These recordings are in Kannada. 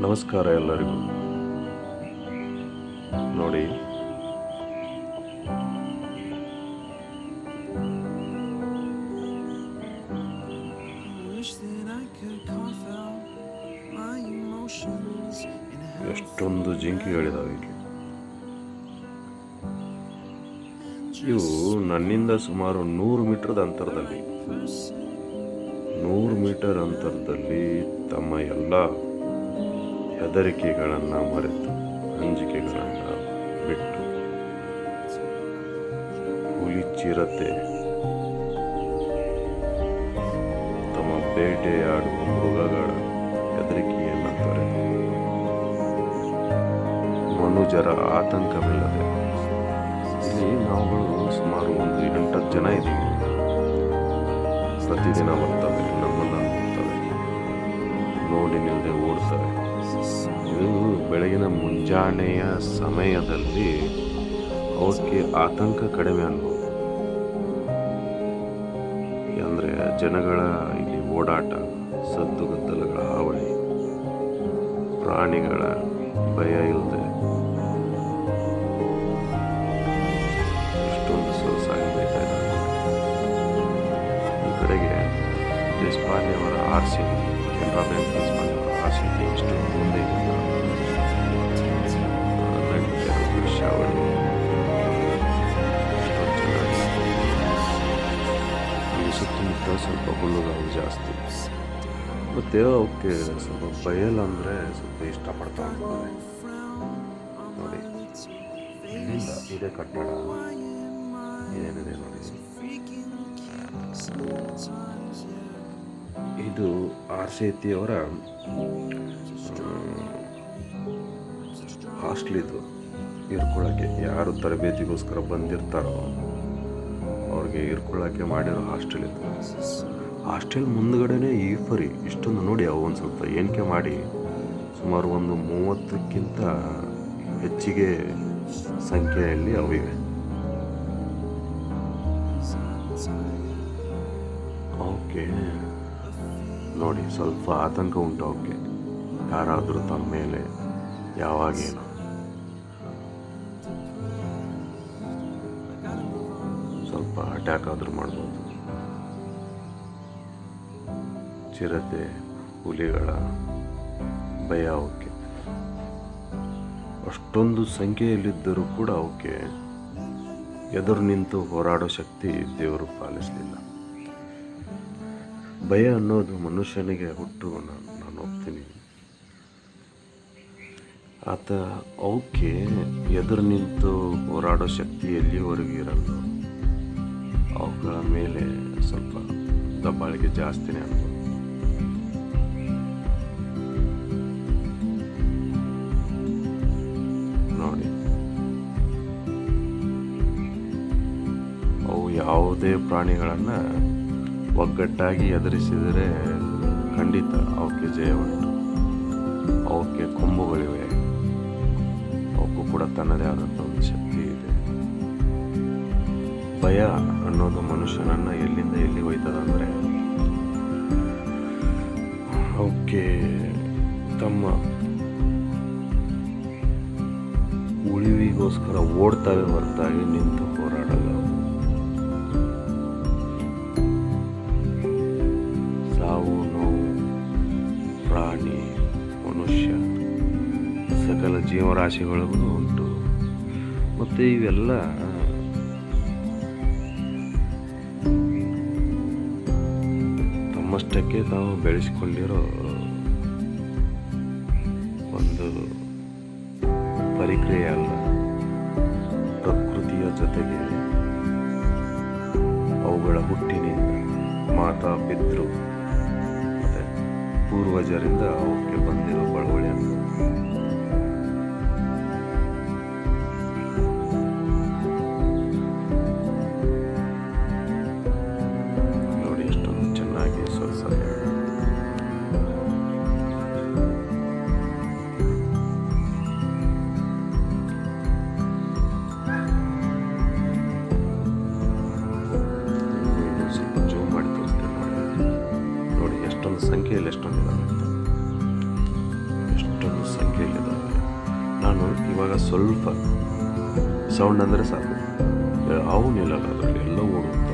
ನಮಸ್ಕಾರ ಎಲ್ಲರಿಗೂ. ನೋಡಿ. ಎಷ್ಟೊಂದು ಜಿಂಕೆಗಳಿದಾವೆ ಇಲ್ಲಿ. ಇವು ನನ್ನಿಂದ ಸುಮಾರು ನೂರು ಮೀಟರ್ದ ಅಂತರದಲ್ಲಿ. ನೂರು ಮೀಟರ್ ಅಂತರದಲ್ಲಿ ತಮ್ಮ ಎಲ್ಲ ಹೆದರಿಕೆಗಳನ್ನು ಮರೆತು ಅಂಜಿಕೆಗಳನ್ನು ಬಿಟ್ಟು ಹುಲಿ ಚಿರತೆ ತಮ್ಮ ಬೇಟೆಯಾಡುವ ಮೃಗಗಳ ಹೆದರಿಕೆಯನ್ನು ತೊರೆದು ಮನುಜರ ಆತಂಕವಿಲ್ಲದೆ ಇಲ್ಲಿ ನಾವುಗಳು ಸುಮಾರು ಒಂದು ಎಂಟತ್ತು ಜನ ಇದ್ದೀವಿ. ಪ್ರತಿದಿನ ಬರ್ತವೆ ನಮ್ಮನ್ನು ನೋಡ್ತವೆ, ನೋಡಿ ನಿಲ್ಲದೆ ಓಡ್ತವೆ. ಬೆಳಗಿನ ಮುಂಜಾನೆಯ ಸಮಯದಲ್ಲಿ ಅವಕ್ಕೆ ಆತಂಕ ಕಡಿಮೆ ಅನ್ಬೋದು. ಅಂದರೆ ಜನಗಳ ಇಲ್ಲಿ ಓಡಾಟ ಸದ್ದುಗದ್ದಲಗಳ ಹಾವಳಿ, ಪ್ರಾಣಿಗಳ ಭಯ ಇಲ್ಲದೆ ಇಷ್ಟೊಂದು ಸೊಗಸಾಗಿ ಇದ್ದಾರೆ ಈ ಕಡೆಗೆ ದೇಶಪಾಂಡೆ ಅವರ R C Canara Bank Deshpande ಅವರ ಆರ್ ಸಿ ಜಾಸ್ತಿ. ಮತ್ತು ಅವಕ್ಕೆ ಸ್ವಲ್ಪ ಬಯಲಂದರೆ ಸ್ವಲ್ಪ ಇಷ್ಟಪಡ್ತಾ ಇರ್ತಾರೆ. ನೋಡಿ. ಇಲ್ಲಿಂದ ಇದೇ ಕಟ್ಟಡ. ಏನಿದೆ ನೋಡಿ. ಇದು ಆರ್ ಅವರ ಹಾಸ್ಟೆಲ್ ಇದು. ಇರ್ಕೊಳ್ಳೋಕ್ಕೆ ಯಾರು ತರಬೇತಿಗೋಸ್ಕರ ಬಂದಿರ್ತಾರೋ ಅವ್ರಿಗೆ ಇರ್ಕೊಳ್ಳೋಕ್ಕೆ ಮಾಡಿರೋ ಹಾಸ್ಟೆಲ್ ಇದು. ಹಾಸ್ಟೆಲ್ ಮುಂದ್ಗಡೆನೇ ಈ ಫರಿ. ಇಷ್ಟೊಂದು ನೋಡಿ ಅವು ಒಂದು ಸ್ವಲ್ಪ ಎಣಿಕೆ ಮಾಡಿ. ಸುಮಾರು ಒಂದು ಮೂವತ್ತಕ್ಕಿಂತ ಹೆಚ್ಚಿಗೆ ಸಂಖ್ಯೆಯಲ್ಲಿ ಅವಿವೆ ಓಕೆ. ನೋಡಿ, ಸ್ವಲ್ಪ ಆತಂಕ ಉಂಟು ಅವಕ್ಕೆ ಯಾರಾದರೂ ತಮ್ಮ ಮೇಲೆ ಯಾವಾಗೇನು ಸ್ವಲ್ಪ ಅಟ್ಯಾಕ್ ಆದರೂ ಮಾಡ್ಬೋದು. ಚಿರತೆ, ಹುಲಿಗಳ ಭಯ ಅವಕ್ಕೆ. ಅಷ್ಟೊಂದು ಸಂಖ್ಯೆಯಲ್ಲಿದ್ದರೂ ಕೂಡ ಅವಕ್ಕೆ ಎದುರು ನಿಂತು ಹೋರಾಡೋ ಶಕ್ತಿ ದೇವರು ಪಾಲಿಸಲಿಲ್ಲ. ಭಯ ಅನ್ನೋದು ಮನುಷ್ಯನಿಗೆ ಹುಟ್ಟು ನಾನು ನಾನು ಆತ ಅವಕ್ಕೆ ಎದುರು ನಿಂತು ಹೋರಾಡೋ ಶಕ್ತಿ ಎಲ್ಲಿವರೆಗೂ ಇರಲ್ಲ ಅವುಗಳ ಮೇಲೆ ಸ್ವಲ್ಪ ದಬ್ಬಾಳಿಕೆ ಜಾಸ್ತಿನೇ ಅನ್ಬೋದು ಯಾವುದೇ ಪ್ರಾಣಿಗಳನ್ನು ಒಗ್ಗಟ್ಟಾಗಿ ಎದುರಿಸಿದರೆ ಖಂಡಿತ ಅವಕ್ಕೆ ಜಯ ಉಂಟು. ಅವಕ್ಕೆ ಕೊಂಬುಗಳಿವೆ. ಅವಕ್ಕೂ ಕೂಡ ತನ್ನದೇ ಆದಂಥ ಒಂದು ಶಕ್ತಿ ಇದೆ. ಭಯ ಅನ್ನೋದು ಮನುಷ್ಯನನ್ನು ಎಲ್ಲಿಂದ ಎಲ್ಲಿ ಒಯ್ತದ ಅಂದರೆ, ಅವಕ್ಕೆ ತಮ್ಮ ಉಳಿವಿಗೋಸ್ಕರ ಓಡ್ತಾವೆ ಹೊರತಾಗಿ ನಿಂತು ಸಕಲ ಜೀವರಾಶಿಗಳಿಗೂ ಉಂಟು. ಮತ್ತು ಇವೆಲ್ಲ ತಮ್ಮಷ್ಟಕ್ಕೆ ತಾವು ಬೆಳೆಸಿಕೊಂಡಿರೋ ಒಂದು ಪರಿಕ್ರಿಯೆ ಅಲ್ಲ. ಪ್ರಕೃತಿಯ ಜೊತೆಗೆ ಅವುಗಳ ಹುಟ್ಟಿನಿಂದ ಮಾತಾ ಪಿತೃ, ಮತ್ತು ಪೂರ್ವಜರಿಂದ ಅವಕ್ಕೆ ಬಂದಿರೋ ತೋರಿಸ್ತೇನೆ ಎಷ್ಟೊಂದು ನೋಡಿ ಎಷ್ಟೊಂದು ಸಂಖ್ಯೆಯಲ್ಲಿ ನಾನು ಇವಾಗ ಸ್ವಲ್ಪ ಸೌಂಡ್ ಅಂದರೆ ಸಾಕು. ಅವು ನಿಲ್ಲಲ್ಲ ಎಲ್ಲ ಓಡುತ್ತವೆ?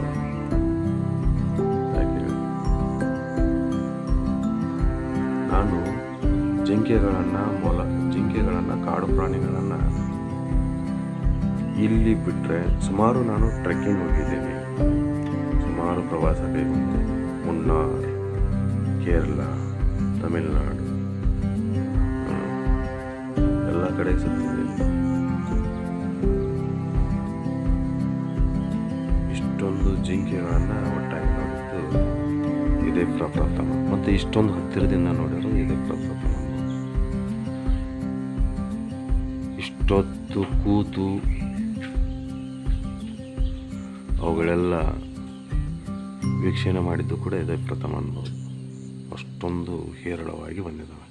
ನಾನು ಜಿಂಕೆಗಳನ್ನು ಮೊಲ, ಜಿಂಕೆಗಳನ್ನು ಕಾಡು ಪ್ರಾಣಿಗಳನ್ನು ಇಲ್ಲಿ ಬಿಟ್ಟರೆ ಸುಮಾರು ನಾನು ಟ್ರೆಕ್ಕಿಂಗ್ ಹೋಗಿದ್ದೇನೆ. ಸುಮಾರು ಪ್ರವಾಸ ಕೈಗೊಂಡೆ ಮುನ್ನಾರ್. ಕೇರಳ, ತಮಿಳುನಾಡು. ಎಲ್ಲ ಕಡೆ ಸಿಗ್ತದೆ ಇಷ್ಟೊಂದು ಜಿಂಕೆಗಳನ್ನು ಒಟ್ಟಾಗಿ ನೋಡಿದ್ದು ಇದೇ ಪ್ರಪ್ರಥಮ. ಮತ್ತು ಇಷ್ಟೊಂದು ಹತ್ತಿರದಿಂದ ನೋಡಿರೋದು ಇದೇ ಪ್ರಪ್ರಥಮ. ಇಷ್ಟೊತ್ತು ಕೂತು ಅವುಗಳೆಲ್ಲ ವೀಕ್ಷಣೆ ಮಾಡಿದ್ದು ಕೂಡ ಇದೇ ಪ್ರಥಮ ಅನ್ಬೋದು ಅಷ್ಟೊಂದು ಹೇರಳವಾಗಿ ಬಂದಿದ್ದಾವೆ.